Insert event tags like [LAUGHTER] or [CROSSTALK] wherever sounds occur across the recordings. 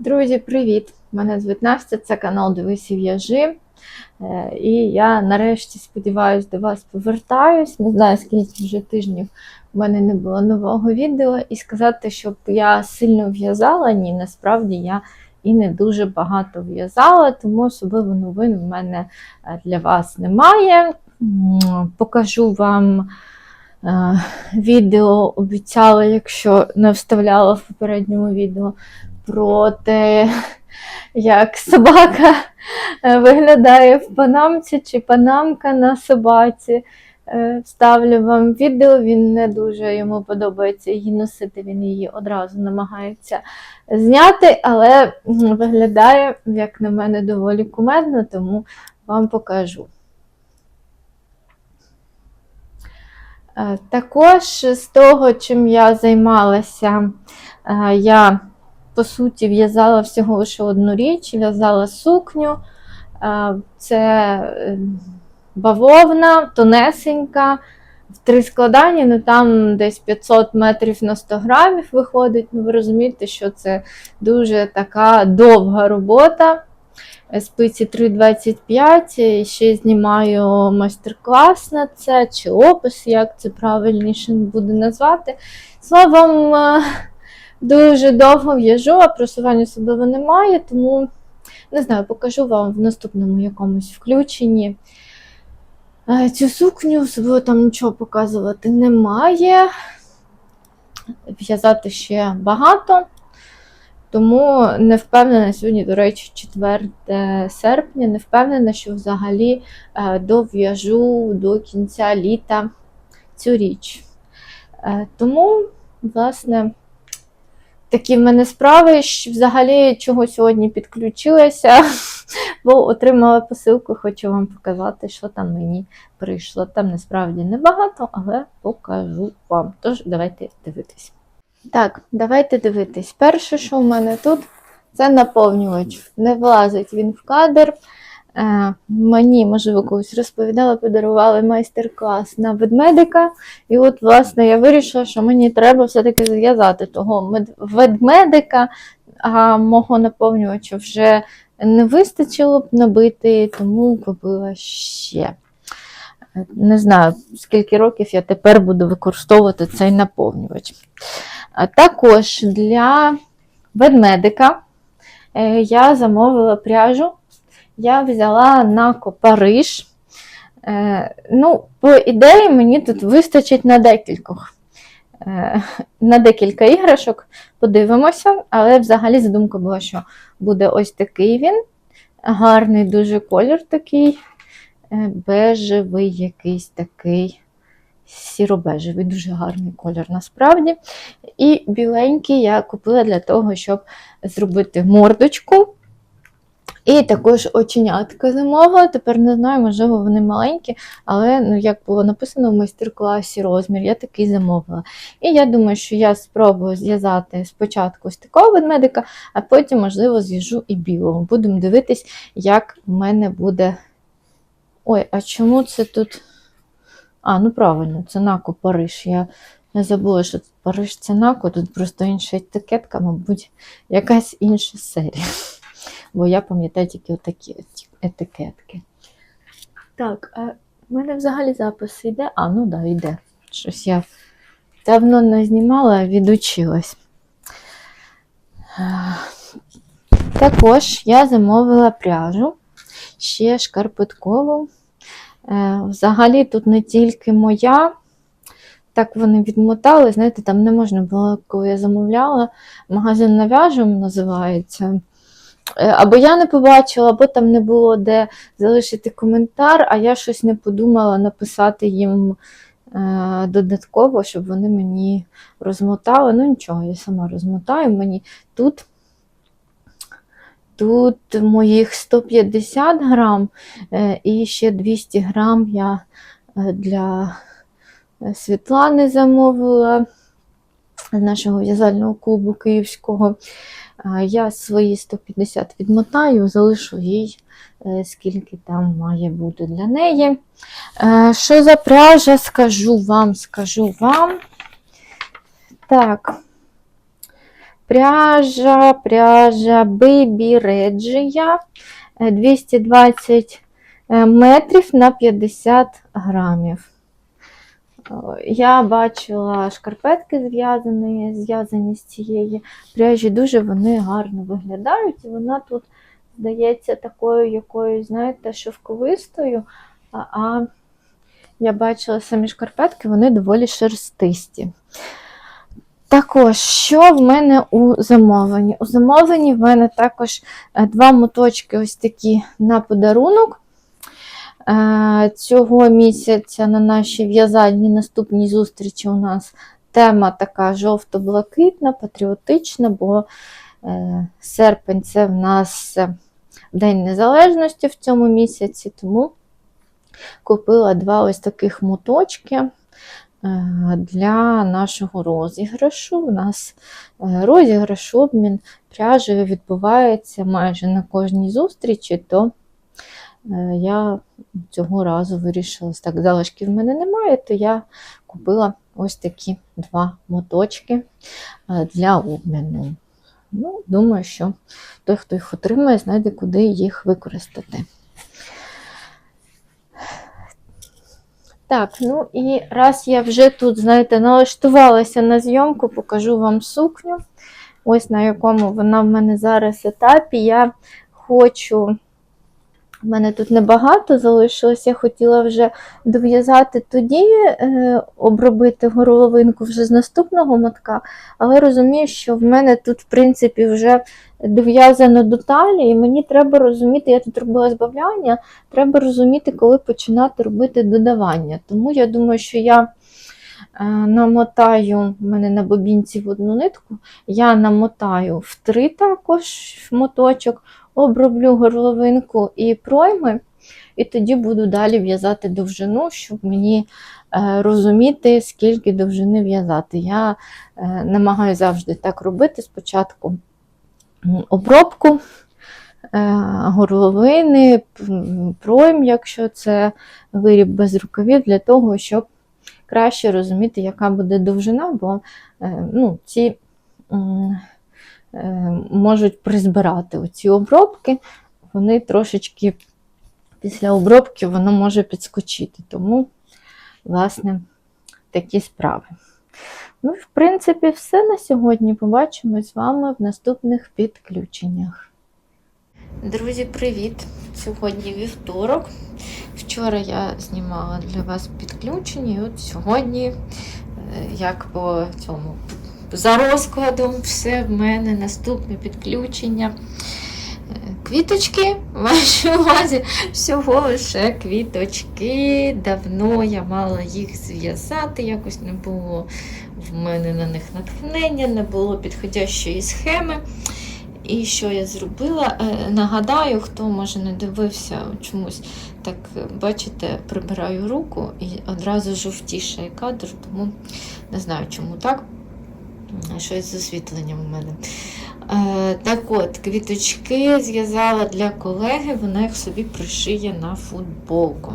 Друзі, привіт! Мене звуть Настя, це канал Дивись і в'яжи. Е, І я нарешті сподіваюся до вас повертаюсь. Не знаю, скільки вже тижнів в мене не було нового відео. І сказати, щоб я сильно в'язала, ні, насправді я і не дуже багато в'язала, тому особливо новин в мене е, для вас немає. Покажу вам. е, Відео обіцяла, якщо не вставляла в попередньому відео, про те, як собака е, виглядає в панамці чи панамка на собаці. Е, Вставлю вам відео, він не дуже йому подобається її носити, він її одразу намагається зняти, але виглядає, як на мене, доволі кумедно, тому вам покажу. Е, Також з того, чим я займалася, я по суті в'язала всього лише одну річ, в'язала сукню. Це е, бавовна, тонесенька, в три складання, ну там десь 500 метрів на 100 грамів виходить. Ну, ви розумієте, що це дуже така довга робота. Спиці 3,25, і ще знімаю майстер-клас на це, чи опис, як це правильніше буде назвати. Словом, е, дуже довго в'яжу, а просування особливо немає, тому не знаю, покажу вам в наступному якомусь включенні. Е, Цю сукню, особливо там нічого показувати немає. В'язати ще багато. Тому не впевнена сьогодні, до речі, 4 серпня, не впевнена, що взагалі е, дов'яжу до кінця літа цю річ. Е, Тому, власне, такі в мене справи. Взагалі, чого сьогодні підключилася, [LAUGHS] бо отримала посилку, хочу вам показати, що там мені прийшло. Там насправді небагато, але покажу вам. Тож, давайте дивитись. Так, давайте дивитись. Перше, що в мене тут, це наповнювач. Не влазить він в кадр. Е, мені, можливо, когось розповідала, подарували майстер-клас на ведмедика. І от, власне, я вирішила, що мені треба все-таки зв'язати того ведмедика, а мого наповнювача вже не вистачило б набити, тому купила ще. Не знаю, скільки років я тепер буду використовувати цей наповнювач. Також для ведмедика е, я замовила пряжу. Я взяла на Париж. Е, Ну, по ідеї, мені тут вистачить на декількох. е, На декілька іграшок. Подивимося, але взагалі задумка була, що буде ось такий він. Гарний дуже колір такий, е, бежевий якийсь такий. Сіро-бежевий, дуже гарний колір насправді. І біленький я купила для того, щоб зробити мордочку. І також оченятка замовила. Тепер не знаю, можливо, вони маленькі, але ну, як було написано в майстер-класі розмір, я такий замовила. І я думаю, що я спробую зв'язати спочатку ось такого ведмедика, а потім, можливо, зв'яжу і білого. Будемо дивитись, як в мене буде. Ой, а чому це тут? А, ну правильно, це Нако Париж. Я не забула, що тут Париж це Нако, тут просто інша етикетка, мабуть, якась інша серія. Бо я пам'ятаю тільки отакі етикетки. Так, а в мене взагалі запис йде? А, ну так, да, йде. Щось я давно не знімала, відучилась. Також я замовила пряжу, ще шкарпеткову. Е, Взагалі тут не тільки моя, так вони відмотали. Знаєте, там не можна було, коли я замовляла, магазин нав'яжем називається. Е, Або я не побачила, або там не було де залишити коментар, а я щось не подумала написати їм е, додатково, щоб вони мені розмотали. Ну нічого, я сама розмотаю. Мені тут, тут моїх 150 грам е, і ще 200 грам я для Світлани замовила з нашого в'язального клубу київського. А Я свої 150 відмотаю, залишу їй, е, скільки там має бути для неї. Е, Що за пряжа, скажу вам, скажу вам. Так, Пряжа, пряжа Baby Regia е, 220 е, метрів на 50 грамів. Я бачила шкарпетки зв'язані, зв'язані з цієї пряжі. Дуже вони гарно виглядають. І вона тут здається такою якоюсь, знаєте, шовковистою. А, а я бачила самі шкарпетки, вони доволі шерстисті. Також, що в мене у замовленні? У замовленні в мене також е, два моточки ось такі на подарунок. Цього місяця на нашій в'язальній наступній зустрічі у нас тема така жовто-блакитна, патріотична, бо е, серпень це в нас е, День Незалежності в цьому місяці, тому купила два ось таких моточки е, для нашого розіграшу. У нас розіграш обмін пряжею відбувається майже на кожній зустрічі, то я цього разу вирішила, так, залишків в мене немає, то я купила ось такі два моточки е, для обміну. Ну, думаю, що той, хто їх отримає, знайде, куди їх використати. Так, ну і раз я вже тут, знаєте, налаштувалася на зйомку, покажу вам сукню. Ось на якому вона в мене зараз етапі. Я хочу. У мене тут небагато залишилось, я хотіла вже дов'язати тоді, е, обробити горловинку вже з наступного мотка, але розумію, що в мене тут, в принципі, вже дов'язано до талії, і мені треба розуміти, я тут робила збавляння, треба розуміти, коли починати робити додавання. Тому я думаю, що я е, намотаю в мене на бобінці в одну нитку, я намотаю в три також моточок, оброблю горловинку і пройми, і тоді буду далі в'язати довжину, щоб мені е, розуміти, скільки довжини в'язати. Я е, намагаюся завжди так робити. Спочатку обробку е, горловини, пройм, якщо це виріб без рукавів, для того, щоб краще розуміти, яка буде довжина, бо ну, ці можуть призбирати оці обробки, вони трошечки після обробки воно може підскочити. Тому, власне, такі справи. Ну, в принципі, все на сьогодні. Побачимось з вами в наступних підключеннях. Друзі, привіт! Сьогодні вівторок. Вчора я знімала для вас підключення, і от сьогодні, е, як по цьому за розкладом, все в мене наступне підключення. Е, Квіточки, [LAUGHS] в вашій увазі, всього лише квіточки. Давно я мала їх зв'язати, якось не було в мене на них натхнення, не було підходящої схеми. І що я зробила? Е, Нагадаю, хто може не дивився чомусь, так е, бачите, прибираю руку і одразу жовтішає кадр, тому не знаю, чому так. Щось з освітленням у мене. Е, Так от, квіточки зв'язала для колеги, вона їх собі пришиє на футболку.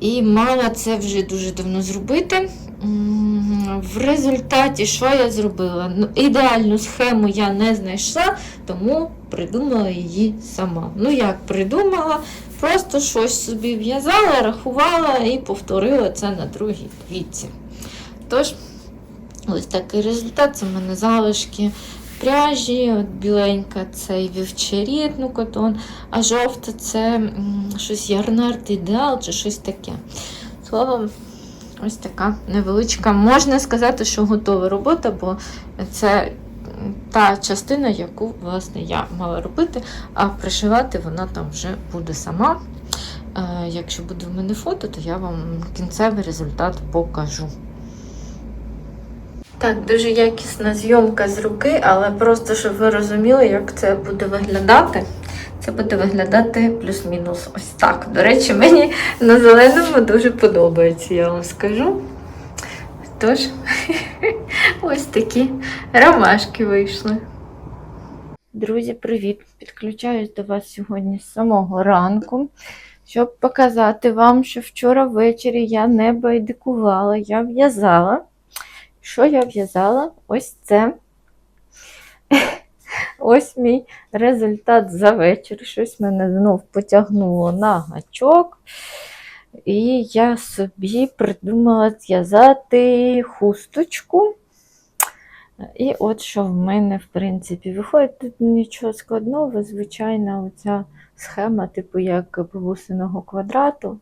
І мала це вже дуже давно зробити. В результаті, що я зробила? Ну, ідеальну схему я не знайшла, тому придумала її сама. Ну, як придумала, просто щось собі в'язала, рахувала і повторила це на другій квітці. Тож, ось такий результат. Це в мене залишки пряжі, от біленька це вівчаріт, ну котон, а жовта це щось ярнард ідеал чи щось таке. Словом, ось така невеличка. Можна сказати, що готова робота, бо це та частина, яку власне я мала робити, а пришивати вона там вже буде сама. Е, Якщо буде в мене фото, то я вам кінцевий результат покажу. Так, дуже якісна зйомка з руки, але просто щоб ви розуміли, як це буде виглядати. Це буде виглядати плюс-мінус ось так. До речі, мені на зеленому дуже подобається, я вам скажу. Тож, [LAUGHS] ось такі ромашки вийшли. Друзі, привіт! Підключаюсь до вас сьогодні з самого ранку, щоб показати вам, що вчора ввечері я не байдикувала, я в'язала. Що я в'язала? Ось це. [LAUGHS] ось мій результат за вечір. Щось мене знов потягнуло на гачок. І я собі придумала зв'язати хусточку. І от що в мене, в принципі, виходить тут нічого складного, звичайна оця схема, типу як бабусиного квадрату.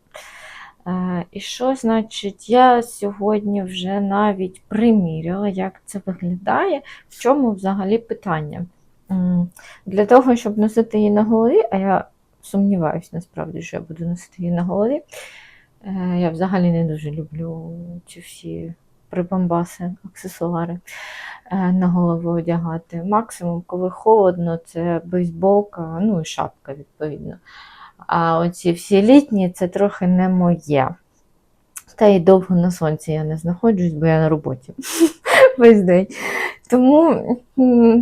Е, І що, значить, я сьогодні вже навіть приміряла, як це виглядає, в чому взагалі питання. Для того, щоб носити її на голові, а я сумніваюся насправді, що я буду носити її на голові. Е, Я взагалі не дуже люблю ці всі прибамбаси, аксесуари е, на голову одягати. Максимум, коли холодно, це бейсболка, ну і шапка, відповідно. А оці всі літні це трохи не моє. Та й довго на сонці я не знаходжусь, бо я на роботі [LAUGHS] весь день. Тому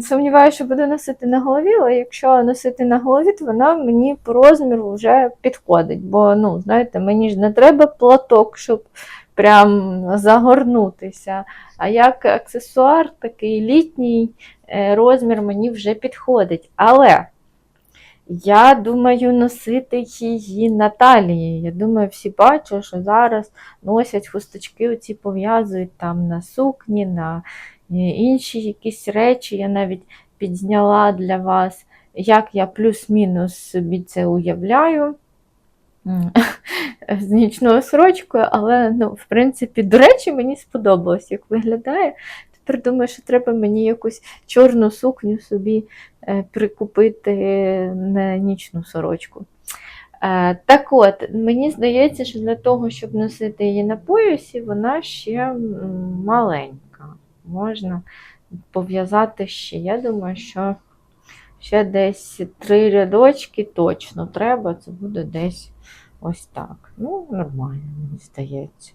сумніваюся, що буду носити на голові, але якщо носити на голові, то вона мені по розміру вже підходить. Бо, ну, знаєте, мені ж не треба платок, щоб прям загорнутися. А як аксесуар, такий літній е, розмір мені вже підходить. Але я думаю носити її на талії. Я думаю, всі бачать, що зараз носять хусточки, оці пов'язують там на сукні, на е, інші якісь речі. Я навіть підзняла для вас, як я плюс-мінус собі це уявляю. [LAUGHS] З нічною сорочкою, але, ну, в принципі, до речі, мені сподобалось, як виглядає. Тепер думаю, що треба мені якусь чорну сукню собі е, прикупити на нічну сорочку. Е, Так от, мені здається, що для того, щоб носити її на поясі, вона ще маленька. Можна пов'язати ще. Я думаю, що ще десь три рядочки точно треба. Це буде десь ось так. Ну, нормально, мені здається.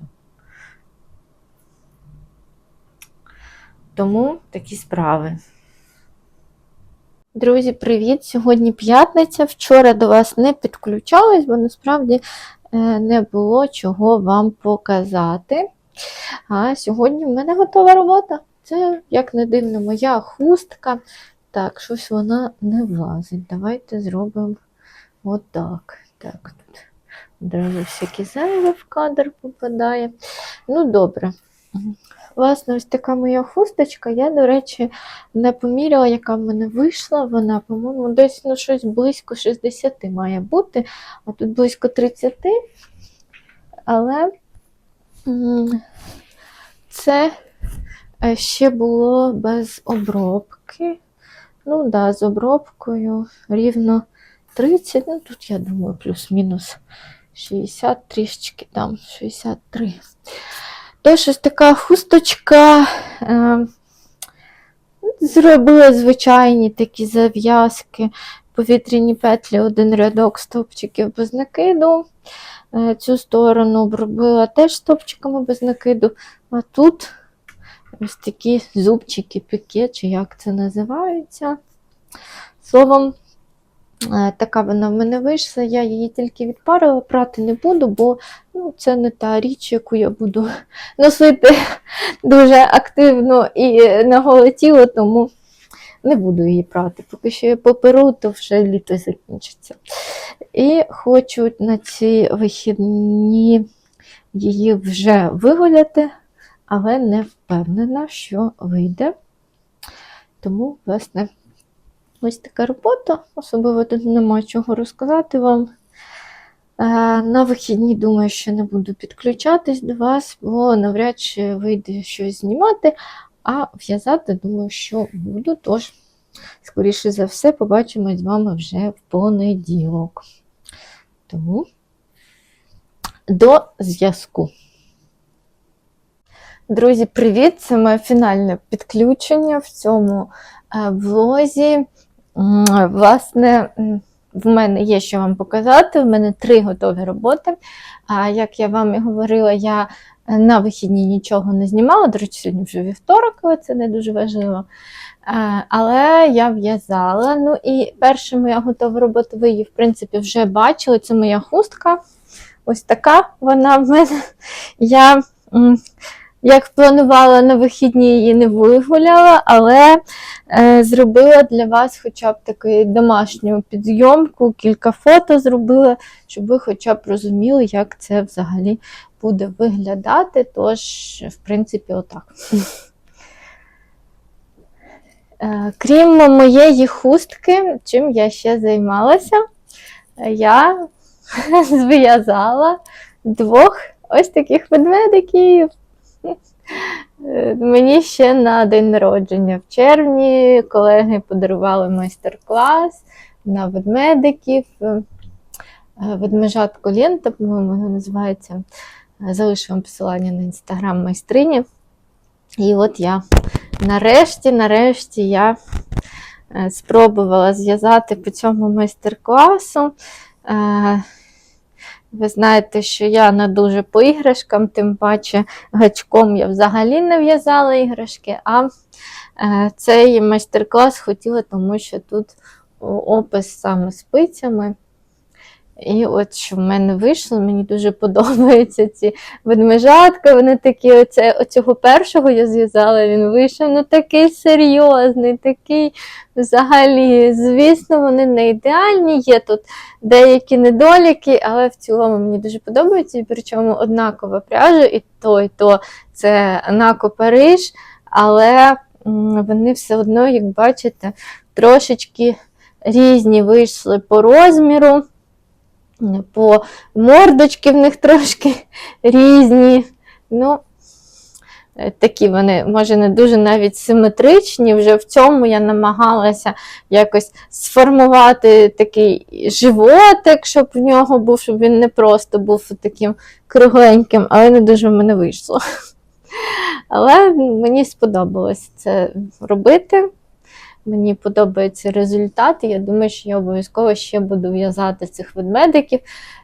Тому такі справи. Друзі, привіт! Сьогодні п'ятниця. Вчора до вас не підключалась, бо насправді е, не було чого вам показати. А сьогодні в мене готова робота. Це, як не дивно, моя хустка. Так, щось вона не влазить. Давайте зробимо отак. Так, тут одразу всякі зайве в кадр попадає. Ну, добре. Власне, ось така моя хусточка. Я, до речі, не поміряла, яка в мене вийшла. Вона, по-моєму, десь ну, щось близько 60 має бути, а тут близько 30. Але це е, ще було без обробки. Ну, так, да, з обробкою рівно 30. Ну, тут, я думаю, плюс-мінус 60 трішечки там, 63. Тож ось така хусточка. Е, зробила звичайні такі зав'язки, повітряні петлі, один рядок стовпчиків без накиду. Е, цю сторону обробила теж стовпчиками без накиду. А тут ось такі зубчики, піке, чи як це називається. Словом, Така вона в мене вийшла, я її тільки відпарила, прати не буду, бо ну, це не та річ, яку я буду [LAUGHS] носити [LAUGHS] дуже активно і на голе тіло, тому не буду її прати. Поки що я поперу, то вже літо закінчиться. І хочу на ці вихідні її вже вигуляти, але не впевнена, що вийде. Тому, власне, Ось така робота, особливо тут нема чого розказати вам. Е, На вихідні, думаю, що не буду підключатись до вас, бо навряд чи вийде щось знімати, а в'язати, думаю, що буду. Тож, скоріше за все, побачимось з вами вже в понеділок. Тому до зв'язку. Друзі, привіт! Це моє фінальне підключення в цьому е, влозі. Власне, в мене є що вам показати. В мене три готові роботи. А як я вам і говорила, я е, на вихідні нічого не знімала. До речі, сьогодні вже вівторок, але це не дуже важливо. Е, Але я в'язала. Ну і перша моя готова робота, ви її, в принципі, вже бачили. Це моя хустка. Ось така вона в мене. Я як планувала на вихідні, її не вигуляла, але е, зробила для вас хоча б таку домашню підйомку, кілька фото зробила, щоб ви хоча б розуміли, як це взагалі буде виглядати. Тож, в принципі, отак. Е, Крім моєї хустки, чим я ще займалася, я [LAUGHS] зв'язала двох ось таких ведмедиків. Е, Мені ще на день народження в червні колеги подарували майстер-клас на ведмедиків. Е, Ведмежатко лента, по-моєму, вона називається. Е, Залишу вам посилання на інстаграм майстрині. І от я нарешті, нарешті я спробувала зв'язати по цьому майстер-класу. Ви знаєте, що я не дуже по іграшкам, тим паче гачком я взагалі не в'язала іграшки, а е, цей майстер-клас хотіла, тому що тут опис саме спицями. І от що в мене вийшло, мені дуже подобаються ці ведмежатка. Вони такі, оце, оцього першого я зв'язала, він вийшов ну такий серйозний, такий взагалі. Звісно, вони не ідеальні, є тут деякі недоліки, але в цілому мені дуже подобається. Причому однакова пряжа, і то, і то це Нако Париж, але вони все одно, як бачите, трошечки різні вийшли по розміру. По мордочки в них трошки [LAUGHS] різні. Ну, е, такі вони, може, не дуже навіть симетричні. Вже в цьому я намагалася якось сформувати такий животик, щоб в нього був, щоб він не просто був таким кругленьким, але не дуже в мене вийшло. [LAUGHS] Але мені сподобалось це робити. Мені подобається результат, я думаю, що я обов'язково ще буду в'язати цих ведмедиків,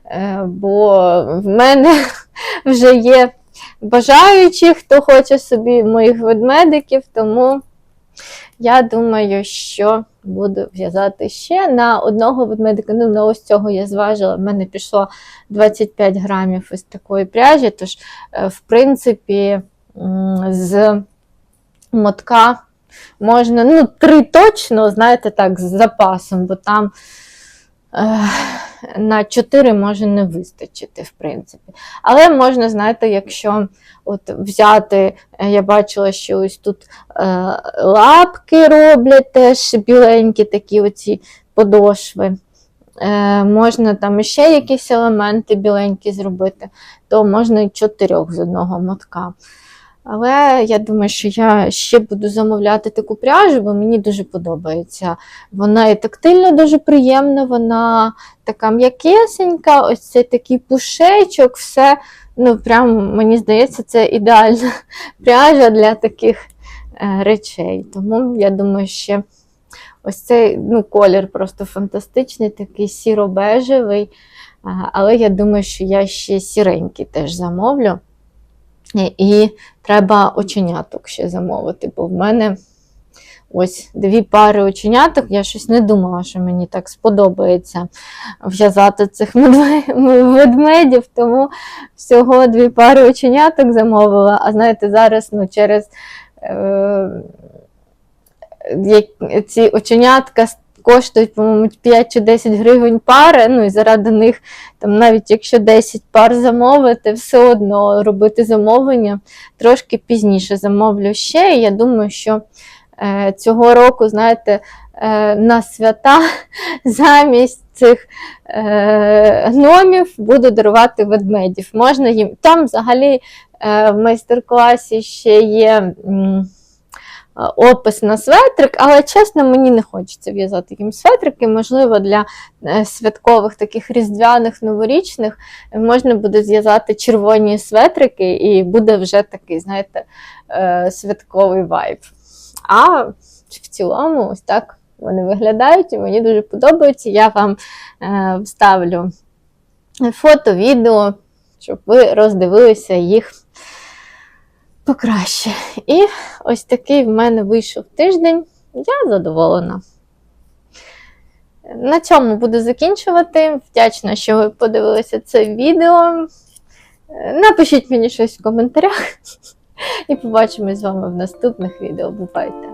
е, бо в мене [LAUGHS] вже є бажаючі, хто хоче собі моїх ведмедиків, тому я думаю, що буду в'язати ще на одного ведмедика. Ну, на ось цього я зважила, в мене пішло 25 грамів ось такої пряжі, тож, е, в принципі, з мотка можна, ну, три точно, знаєте, так, з запасом, бо там е, на чотири може не вистачити, в принципі. Але можна, знаєте, якщо от взяти, е, я бачила, що ось тут е, лапки роблять теж біленькі такі оці подошви. Е, можна там ще якісь елементи біленькі зробити, то можна і чотирьох з одного мотка. Але я думаю, що я ще буду замовляти таку пряжу, бо мені дуже подобається. Вона і тактильно дуже приємна, вона така м'якесенька, ось цей такий пушечок, все. Ну, прям, мені здається, це ідеальна [LAUGHS] пряжа для таких е, речей. Тому я думаю, ще ось цей ну, колір просто фантастичний, такий сіро-бежевий. Але я думаю, що я ще сіренький теж замовлю. І- треба оченяток ще замовити, бо в мене ось дві пари оченяток. Я щось не думала, що мені так сподобається в'язати цих [LAUGHS] ведмедів, тому всього дві пари оченяток замовила. А знаєте, зараз ну, через е, ці оченятка коштують, по-моєму, 5 чи 10 гривень пари, ну і заради них там навіть якщо 10 пар замовити, все одно робити замовлення трошки пізніше замовлю ще. І я думаю, що е, цього року, знаєте, е, на свята [LAUGHS] замість цих е, гномів буду дарувати ведмедів. Можна їм. Там взагалі е, в майстер-класі ще є. м, Опис на светрик, але чесно, мені не хочеться в'язати їм светрики. Можливо, для е, святкових таких різдвяних новорічних можна буде зв'язати червоні светрики, і буде вже такий, знаєте, е, святковий вайб. А в цілому, ось так вони виглядають, і мені дуже подобаються. Я вам е, вставлю фото, відео, щоб ви роздивилися їх покраще. І ось такий в мене вийшов тиждень. Я задоволена. На цьому буду закінчувати. Вдячна, що ви подивилися це відео. Напишіть мені щось в коментарях. [LAUGHS] І побачимось з вами в наступних відео. Бувайте!